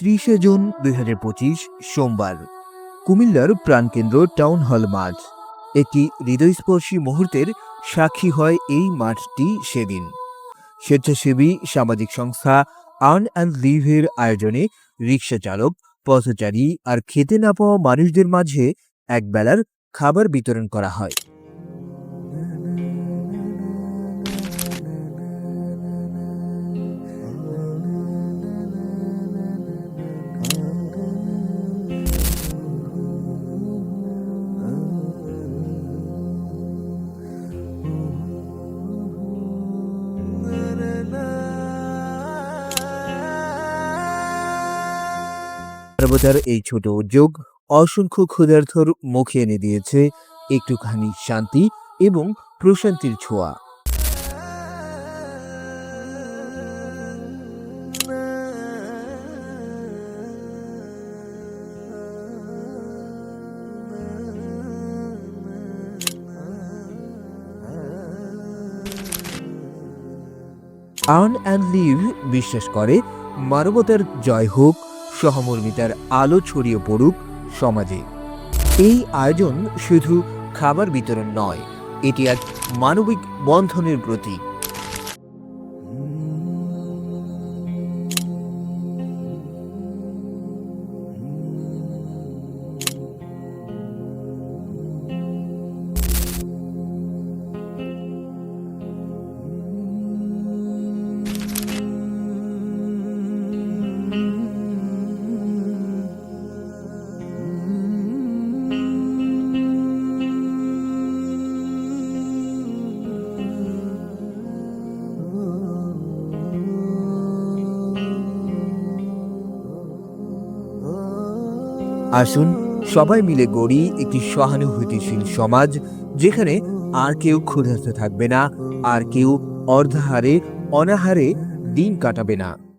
ত্রিশে June দুই হাজার পঁচিশ সোমবার। কুমিল্লার প্রাণকেন্দ্র টাউন হল মাঠ। একটি হৃদয়স্পর্শী মুহূর্তের সাক্ষী হয় এই মাঠটি সেদিন। স্বেচ্ছাসেবী সামাজিক সংস্থা আর্ন অ্যান্ড লিভের আয়োজনে রিক্সা চালক, পথচারী আর খেতে না পাওয়া মানুষদের মাঝে একবেলার খাবার বিতরণ করা হয়। মানবতার এই ছোট উদ্যোগ অসংখ্য ক্ষুধার্থর মুখে এনে দিয়েছে একটুখানি শান্তি এবং প্রশান্তির ছোঁয়া। আর্ন অ্যান্ড লিভ বিশ্বাস করে, মানবতার জয় হোক সহমর্মিতার আলো ছড়িয়ে পড়ুক সমাজে। এই আয়োজন শুধু খাবার বিতরণ নয়, এটি এক মানবিক বন্ধনের প্রতীক। আসুন, সবাই মিলে গড়ি একটি সহানুভূতিশীল সমাজ, যেখানে আর কেউ ক্ষুধার্ত থাকবে না, আর কেউ অর্ধাহারে, অনাহারে দিন কাটাবে না।